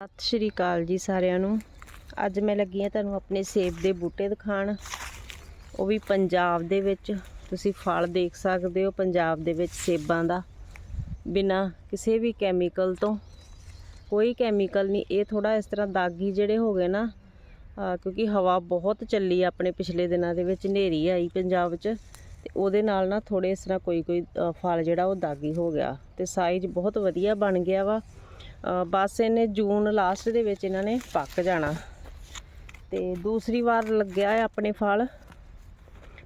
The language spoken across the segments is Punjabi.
ਸਤਿ ਸ਼੍ਰੀ ਅਕਾਲ ਜੀ ਸਾਰਿਆਂ ਨੂੰ। ਅੱਜ ਮੈਂ ਲੱਗੀ ਹਾਂ ਤੁਹਾਨੂੰ ਆਪਣੇ ਸੇਬ ਦੇ ਬੂਟੇ ਦਿਖਾਣ ਉਹ ਵੀ ਪੰਜਾਬ ਦੇ ਵਿੱਚ। ਤੁਸੀਂ ਫਲ ਦੇਖ ਸਕਦੇ ਹੋ ਪੰਜਾਬ ਦੇ ਵਿੱਚ ਸੇਬਾਂ ਦਾ। ਬਿਨਾ ਕਿਸੇ ਵੀ ਕੈਮੀਕਲ ਤੋਂ। ਕੋਈ ਕੈਮੀਕਲ ਨਹੀਂ। ਇਹ ਥੋੜਾ ਇਸ ਤਰ੍ਹਾਂ ਦਾਗੀ ਜਿਹੜੇ ਹੋ ਗਏ ਨਾ ਕਿਉਂਕਿ ਹਵਾ ਬਹੁਤ ਚੱਲੀ ਆਪਣੇ ਪਿਛਲੇ ਦਿਨਾਂ ਦੇ ਵਿੱਚ, ਹਨੇਰੀ ਆਈ ਪੰਜਾਬ 'ਚ ਤੇ ਉਹਦੇ ਨਾਲ ਨਾ ਥੋੜੇ ਇਸ ਤਰ੍ਹਾਂ ਕੋਈ ਕੋਈ ਫਲ ਜਿਹੜਾ ਉਹ ਦਾਗੀ ਹੋ ਗਿਆ। ਤੇ ਸਾਈਜ਼ ਬਹੁਤ ਵਧੀਆ ਬਣ ਗਿਆ ਵਾ। ਬਸ ਇਹਨੇ ਜੂਨ ਲਾਸਟ ਦੇ ਵਿੱਚ ਇਹਨਾਂ ਨੇ ਪੱਕ ਜਾਣਾ। ਤੇ ਦੂਸਰੀ ਵਾਰ ਲੱਗਿਆ ਹੈ ਆਪਣੇ ਫਲ।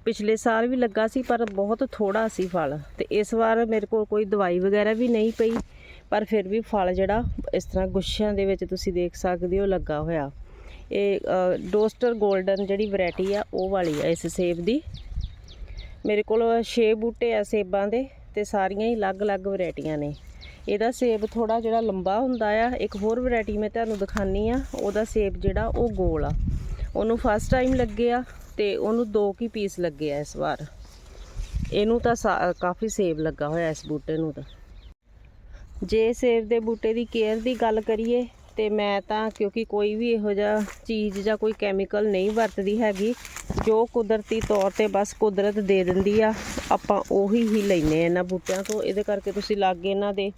ਪਿਛਲੇ ਸਾਲ ਵੀ ਲੱਗਾ ਸੀ, ਪਰ ਬਹੁਤ ਥੋੜਾ ਸੀ ਫਲ। ਤੇ ਇਸ ਵਾਰ ਮੇਰੇ ਕੋਲ ਕੋਈ ਦਵਾਈ ਵਗੈਰਾ ਵੀ ਨਹੀਂ ਪਈ, ਪਰ ਫਿਰ ਵੀ ਫਲ ਜਿਹੜਾ ਇਸ ਤਰ੍ਹਾਂ ਗੁੱਛਿਆਂ ਦੇ ਵਿੱਚ ਤੁਸੀਂ ਦੇਖ ਸਕਦੇ ਹੋ ਲੱਗਾ ਹੋਇਆ। ਇਹ ਡੋਸਟਰ 골ਡਨ ਜਿਹੜੀ ਵੈਰਾਈਟੀ ਆ, ਉਹ ਵਾਲੀ ਆ ਇਸ ਸੇਬ ਦੀ। ਮੇਰੇ ਕੋਲ 6 ਬੂਟੇ ਆ ਸੇਬਾਂ ਦੇ, ਤੇ ਸਾਰੀਆਂ ਹੀ ਅਲੱਗ-ਅਲੱਗ ਵੈਰਾਈਟੀਆਂ ਨੇ। ਇਹਦਾ ਸੇਬ ਥੋੜਾ ਜਿਹੜਾ ਲੰਬਾ ਹੁੰਦਾ ਆ, ਇੱਕ ਹੋਰ ਵੈਰਾਈਟੀ ਮੈਂ ਤੁਹਾਨੂੰ ਦਿਖਾਨੀ ਆ ਉਹਦਾ ਸੇਬ ਜਿਹੜਾ ਉਹ ਗੋਲ ਆ। ਉਹਨੂੰ ਫਸਟ ਟਾਈਮ ਲੱਗੇ ਆ ਤੇ ਉਹਨੂੰ ਦੋ ਕੀ ਪੀਸ ਲੱਗੇ ਆ ਇਸ ਵਾਰ। ਇਹਨੂੰ ਤਾਂ ਸਾ- ਕਾਫੀ ਸੇਬ ਲੱਗਾ ਹੋਇਆ ਇਸ ਬੂਟੇ ਨੂੰ ਤਾਂ। ਜੇ ਸੇਬ ਦੇ ਬੂਟੇ ਦੀ ਕੇਅਰ ਦੀ ਗੱਲ ਕਰੀਏ ਤੇ ਮੈਂ ਤਾਂ, ਕਿਉਂਕਿ ਕੋਈ ਵੀ ਇਹੋ ਜਿਹਾ ਚੀਜ਼ ਜਾਂ ਕੋਈ ਕੈਮੀਕਲ ਨਹੀਂ ਵਰਤਦੀ ਹੈਗੀ, ਜੋ ਕੁਦਰਤੀ ਤੌਰ ਤੇ ਬਸ ਕੁਦਰਤ ਦੇ ਦਿੰਦੀ ਆ, ਆਪਾਂ ਉਹੀ ਹੀ ਲੈਨੇ ਆ ਇਹਨਾਂ ਬੂਟਿਆਂ ਤੋਂ। ਇਹਦੇ ਕਰਕੇ ਤੁਸੀਂ ਲਾਗੇ ਇਹਨਾਂ ਦੇ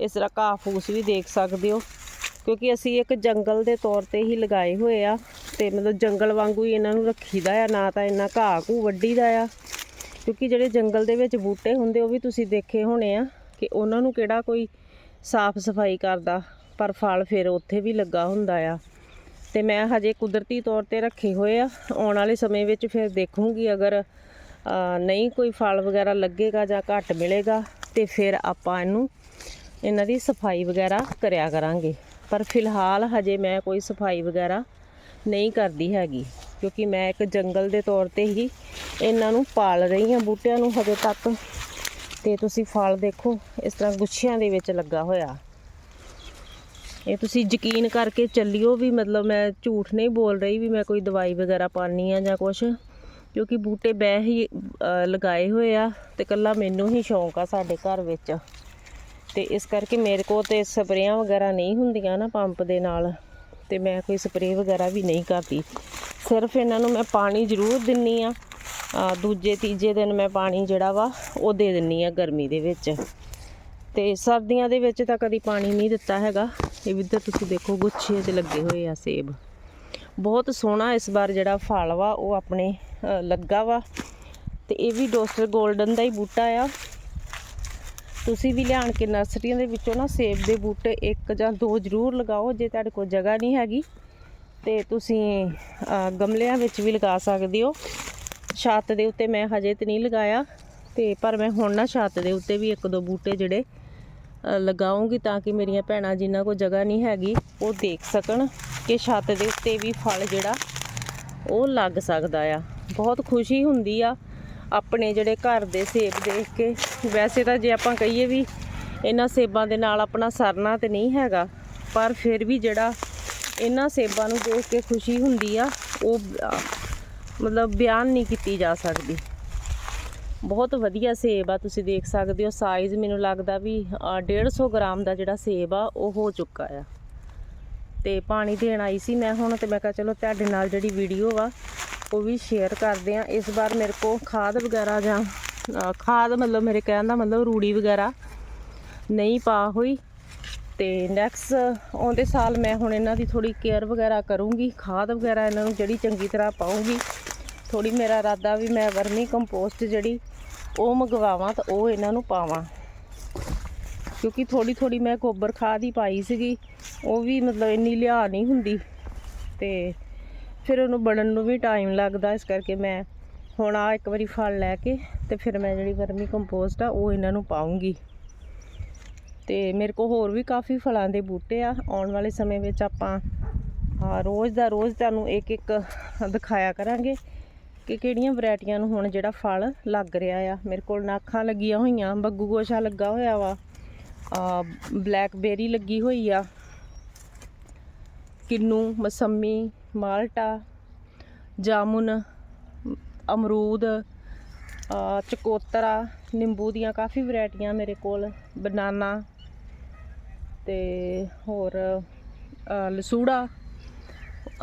ਇਸ ਤਰ੍ਹਾਂ ਘਾਹ ਫੂਸ ਵੀ ਦੇਖ ਸਕਦੇ ਹੋ। ਕਿਉਂਕਿ ਅਸੀਂ ਇੱਕ ਜੰਗਲ ਦੇ ਤੌਰ ਤੇ ਹੀ ਲਗਾਏ ਹੋਏ ਆ ਤੇ ਮਤਲਬ ਜੰਗਲ ਵਾਂਗੂ ਹੀ ਇਹਨਾਂ ਨੂੰ ਰੱਖੀਦਾ ਆ, ਨਾ ਤਾਂ ਇੰਨਾ ਘਾਹ ਘੂ ਵੱਢੀਦਾ ਆ। ਕਿਉਂਕਿ ਜਿਹੜੇ ਜੰਗਲ ਦੇ ਵਿੱਚ ਬੂਟੇ ਹੁੰਦੇ ਉਹ ਵੀ ਤੁਸੀਂ ਦੇਖੇ ਹੋਣੇ ਆ ਕਿ ਉਹਨਾਂ ਨੂੰ ਕਿਹੜਾ ਕੋਈ ਸਾਫ਼ ਸਫ਼ਾਈ ਕਰਦਾ, ਪਰ ਫਲ ਫਿਰ ਉੱਥੇ ਵੀ ਲੱਗਾ ਹੁੰਦਾ ਆ। ਤੇ ਮੈਂ ਹਜੇ ਕੁਦਰਤੀ ਤੌਰ ਤੇ ਰੱਖੇ ਹੋਏ ਆ। ਆਉਣ ਵਾਲੇ ਸਮੇਂ ਵਿੱਚ ਫਿਰ ਦੇਖੂੰਗੀ ਅਗਰ ਨਹੀਂ ਕੋਈ ਫਲ ਵਗੈਰਾ ਲੱਗੇਗਾ ਜਾਂ ਘੱਟ ਮਿਲੇਗਾ, ਤੇ ਫਿਰ ਆਪਾਂ ਇਹਨੂੰ ਇਹਨਾਂ ਦੀ ਸਫ਼ਾਈ ਵਗੈਰਾ ਕਰਿਆ ਕਰਾਂਗੇ। ਪਰ ਫਿਲਹਾਲ ਹਜੇ ਮੈਂ ਕੋਈ ਸਫ਼ਾਈ ਵਗੈਰਾ ਨਹੀਂ ਕਰਦੀ ਹੈਗੀ, ਕਿਉਂਕਿ ਮੈਂ ਇੱਕ ਜੰਗਲ ਦੇ ਤੌਰ ਤੇ ਹੀ ਇਹਨਾਂ ਨੂੰ ਪਾਲ ਰਹੀ ਹਾਂ ਬੂਟਿਆਂ ਨੂੰ ਹਜੇ ਤੱਕ। ਤੇ ਤੁਸੀਂ ਫਲ ਦੇਖੋ, ਇਸ ਤਰ੍ਹਾਂ ਗੁੱਛਿਆਂ ਦੇ ਵਿੱਚ ਲੱਗਾ ਹੋਇਆ। ਇਹ ਤੁਸੀਂ ਯਕੀਨ ਕਰਕੇ ਚੱਲਿਓ ਵੀ ਮਤਲਬ ਮੈਂ ਝੂਠ ਨਹੀਂ ਬੋਲ ਰਹੀ ਵੀ ਮੈਂ ਕੋਈ ਦਵਾਈ ਵਗੈਰਾ ਪਾਣੀ ਆ ਜਾਂ ਕੁਛ, ਕਿਉਂਕਿ ਬੂਟੇ ਬਹਿ ਹੀ ਲਗਾਏ ਹੋਏ ਆ ਤੇ ਕੱਲਾ ਮੈਨੂੰ ਹੀ ਸ਼ੌਂਕ ਆ ਸਾਡੇ ਘਰ ਵਿੱਚ। ਤੇ ਇਸ ਕਰਕੇ ਮੇਰੇ ਕੋਲ ਤੇ ਸਪਰੇਆਂ ਵਗੈਰਾ ਨਹੀਂ ਹੁੰਦੀਆਂ ਨਾ ਪੰਪ ਦੇ ਨਾਲ। ਤੇ ਮੈਂ ਕੋਈ ਸਪਰੇਅ ਵਗੈਰਾ ਵੀ ਨਹੀਂ ਕਰਦੀ। ਸਿਰਫ ਇਹਨਾਂ ਨੂੰ ਮੈਂ ਪਾਣੀ ਜ਼ਰੂਰ ਦਿੰਨੀ ਆ। ਦੂਜੇ, ਤੀਜੇ ਦਿਨ ਮੈਂ ਪਾਣੀ ਜਿਹੜਾ ਵਾ, ਉਹ ਦੇ ਦਿੰਨੀ ਆ ਗਰਮੀ ਦੇ ਵਿੱਚ। ਤੇ ਸਰਦੀਆਂ ਦੇ ਵਿੱਚ ਤਾਂ ਕਦੀ ਪਾਣੀ ਨਹੀਂ ਦਿੱਤਾ ਹੈਗਾ। ਇਹ ਵੀ ਤਾਂ ਤੁਸੀਂ ਦੇਖੋ, ਗੁੱਛੇ ਤੇ ਲੱਗੇ ਹੋਏ ਆ ਸੇਬ। ਬਹੁਤ ਸੋਹਣਾ ਇਸ ਵਾਰ ਜਿਹੜਾ ਫਲ ਵਾ, ਉਹ ਆਪਣੇ ਲੱਗਾ ਵਾ। ਤੇ ਇਹ ਵੀ ਡੋਸਟਰ 골ਡਨ ਦਾ ਹੀ ਬੂਟਾ ਆ। ਤੁਸੀਂ ਵੀ ਲਿਆਣ ਕੇ ਨਰਸਰੀਆਂ ਦੇ ਵਿੱਚੋਂ ਨਾ ਸੇਬ ਦੇ ਬੂਟੇ ਇੱਕ ਜਾਂ ਦੋ ਜ਼ਰੂਰ ਲਗਾਓ ਜੇ ਤੁਹਾਡੇ ਕੋਲ ਜਗ੍ਹਾ ਨਹੀਂ ਹੈਗੀ ਤੇ ਤੁਸੀਂ ਗਮਲਿਆਂ ਵਿੱਚ ਵੀ ਲਗਾ ਸਕਦੇ ਹੋ। ਛੱਤ ਦੇ ਉੱਤੇ ਮੈਂ ਹਜੇ ਤੇ ਨਹੀਂ ਲਗਾਇਆ ਤੇ ਪਰ ਮੈਂ ਹੁਣ ਨਾ ਛੱਤ ਦੇ ਉੱਤੇ ਵੀ ਇੱਕ ਦੋ ਬੂਟੇ ਜਿਹੜੇ ਅ, ਲਗਾਉਂਗੀ ਤਾਂ ਕਿ ਮੇਰੀਆਂ ਭੈਣਾਂ ਜਿਨ੍ਹਾਂ ਕੋਲ ਜਗ੍ਹਾ ਨਹੀਂ ਹੈਗੀ ਉਹ ਦੇਖ ਸਕਣ ਕਿ ਛੱਤ ਦੇ ਉੱਤੇ ਵੀ ਫਲ ਜਿਹੜਾ ਉਹ ਲੱਗ ਸਕਦਾ ਆ। ਬਹੁਤ ਖੁਸ਼ੀ ਹੁੰਦੀ ਆ ਆਪਣੇ ਜਿਹੜੇ ਘਰ ਦੇ ਸੇਬ ਦੇਖ ਕੇ। ਵੈਸੇ ਤਾਂ ਜੇ ਆਪਾਂ ਕਹੀਏ ਵੀ ਇਹਨਾਂ ਸੇਬਾਂ ਦੇ ਨਾਲ ਆਪਣਾ ਸਰਨਾ ਤੇ ਨਹੀਂ ਹੈਗਾ ਪਰ ਫਿਰ ਵੀ ਜਿਹੜਾ ਇਹਨਾਂ ਸੇਬਾਂ ਨੂੰ ਦੇਖ ਕੇ ਖੁਸ਼ੀ ਹੁੰਦੀ ਆ ਉਹ ਮਤਲਬ ਬਿਆਨ ਨਹੀਂ ਕੀਤੀ ਜਾ ਸਕਦੀ। ਬਹੁਤ ਵਧੀਆ ਸੇਬ ਆ ਤੁਸੀਂ ਦੇਖ ਸਕਦੇ ਹੋ ਸਾਈਜ਼ ਮੈਨੂੰ ਲੱਗਦਾ ਵੀ ਅ, 150 ਗ੍ਰਾਮ ਦਾ ਜਿਹੜਾ ਸੇਬ ਆ ਉਹ ਹੋ ਚੁੱਕਾ ਆ। ਤੇ ਪਾਣੀ ਦੇਣ ਆਈ ਸੀ ਮੈਂ ਹੁਣ ਤੇ ਮੈਂ ਕਿਹਾ ਚਲੋ ਤੁਹਾਡੇ ਨਾਲ ਜਿਹੜੀ ਵੀਡੀਓ ਆ ਉਹ ਵੀ ਸ਼ੇਅਰ ਕਰਦੇ ਆ ਇਸ ਵਾਰ ਮੇਰੇ ਕੋ ਖਾਦ ਵਗੈਰਾ ਜਾਂ ਖਾਦ ਮਤਲਬ ਮੇਰੇ ਕਹਿਣ ਦਾ ਮਤਲਬ ਰੂੜੀ ਵਗੈਰਾ ਨਹੀਂ ਪਾ ਹੋਈ। ਤੇ ਨੈਕਸਟ ਆਉਂਦੇ ਸਾਲ ਮੈਂ ਹੁਣ ਇਹਨਾਂ ਦੀ ਥੋੜੀ ਕੇਅਰ ਵਗੈਰਾ ਕਰੂੰਗੀ। ਖਾਦ ਵਗੈਰਾ ਇਹਨਾਂ ਨੂੰ ਜਿਹੜੀ ਚੰਗੀ ਤਰ੍ਹਾਂ ਪਾਉਂਗੀ ਥੋੜੀ ਮੇਰਾ ਇਰਾਦਾ ਵੀ ਮੈਂ ਵਰਮੀ ਕੰਪੋਸਟ ਜਿਹੜੀ ਉਹ ਮੰਗਵਾਵਾਂ ਤਾਂ ਉਹ ਇਹਨਾਂ ਨੂੰ ਪਾਵਾਂ। ਕਿਉਂਕਿ ਥੋੜੀ ਥੋੜੀ ਮੈਂ ਗੋਬਰ ਖਾਦ ਹੀ ਪਾਈ ਸੀਗੀ। ਉਹ ਵੀ ਮਤਲਬ ਇੰਨੀ ਲਿਆ ਨਹੀਂ ਹੁੰਦੀ। ਤੇ ਫਿਰ ਉਹਨੂੰ ਬਣਨ ਨੂੰ ਵੀ ਟਾਈਮ ਲੱਗਦਾ, ਇਸ ਕਰਕੇ ਮੈਂ ਹੁਣ ਆ ਇੱਕ ਵਾਰੀ ਫਲ ਲੈ ਕੇ ਤੇ ਫਿਰ ਮੈਂ ਜਿਹੜੀ ਵਰਮੀ ਕੰਪੋਸਟ ਆ, ਉਹ ਇਹਨਾਂ ਨੂੰ ਪਾਉਂਗੀ ਤੇ ਮੇਰੇ ਕੋਲ ਹੋਰ ਵੀ ਕਾਫੀ ਫਲਾਂ ਦੇ ਬੂਟੇ ਆ। ਆਉਣ ਵਾਲੇ ਸਮੇਂ ਵਿੱਚ ਆਪਾਂ ਹਾਂ ਰੋਜ਼ ਦਾ ਰੋਜ਼ ਤੁਹਾਨੂੰ ਇੱਕ ਇੱਕ ਦਿਖਾਇਆ ਕਰਾਂਗੇ ਕਿ ਕਿਹੜੀਆਂ ਵੈਰਾਈਟੀਆਂ ਨੂੰ ਹੁਣ ਜਿਹੜਾ ਫਲ ਲੱਗ ਰਿਹਾ ਆ। ਮੇਰੇ ਕੋਲ ਨਾਖਾਂ ਲੱਗੀਆਂ ਹੋਈਆਂ, ਬੱਗੂ ਗੋਸ਼ਾ ਲੱਗਾ ਹੋਇਆ ਵਾ ਆ ਬਲੈਕਬੇਰੀ ਲੱਗੀ ਹੋਈ ਆ, ਕਿੰਨੂ, ਮਸੰਮੀ ਮਾਲਟਾ, ਜਾਮੁਨ, ਅਮਰੂਦ ਚਕੋਤਰਾ, ਨਿੰਬੂ ਦੀਆਂ ਕਾਫੀ ਵੈਰਾਈਟੀਆਂ ਮੇਰੇ ਕੋਲ, ਬਨਾਨਾ ਤੇ ਹੋਰ ਲਸੂੜਾ,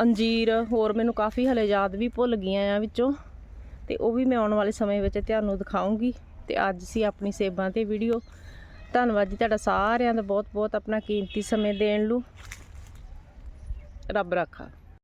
ਅੰਜੀਰ, ਹੋਰ ਮੈਨੂੰ ਕਾਫੀ ਹਲੇ ਯਾਦ ਵੀ ਭੁੱਲ ਗਈਆਂ ਆ ਵਿੱਚੋਂ ਤੇ ਉਹ ਵੀ ਮੈਂ ਆਉਣ ਵਾਲੇ ਸਮੇਂ ਵਿੱਚ ਤੁਹਾਨੂੰ ਦਿਖਾਉਂਗੀ ਤੇ ਅੱਜ ਸੀ ਆਪਣੀ ਸੇਬਾਂ ਤੇ ਵੀਡੀਓ। ਧੰਨਵਾਦ ਜੀ ਤੁਹਾਡਾ ਸਾਰਿਆਂ ਦਾ ਬਹੁਤ ਬਹੁਤ ਆਪਣਾ ਕੀਮਤੀ ਸਮੇਂ ਦੇਣ ਨੂੰ। ਰੱਬ ਰਾਖਾ।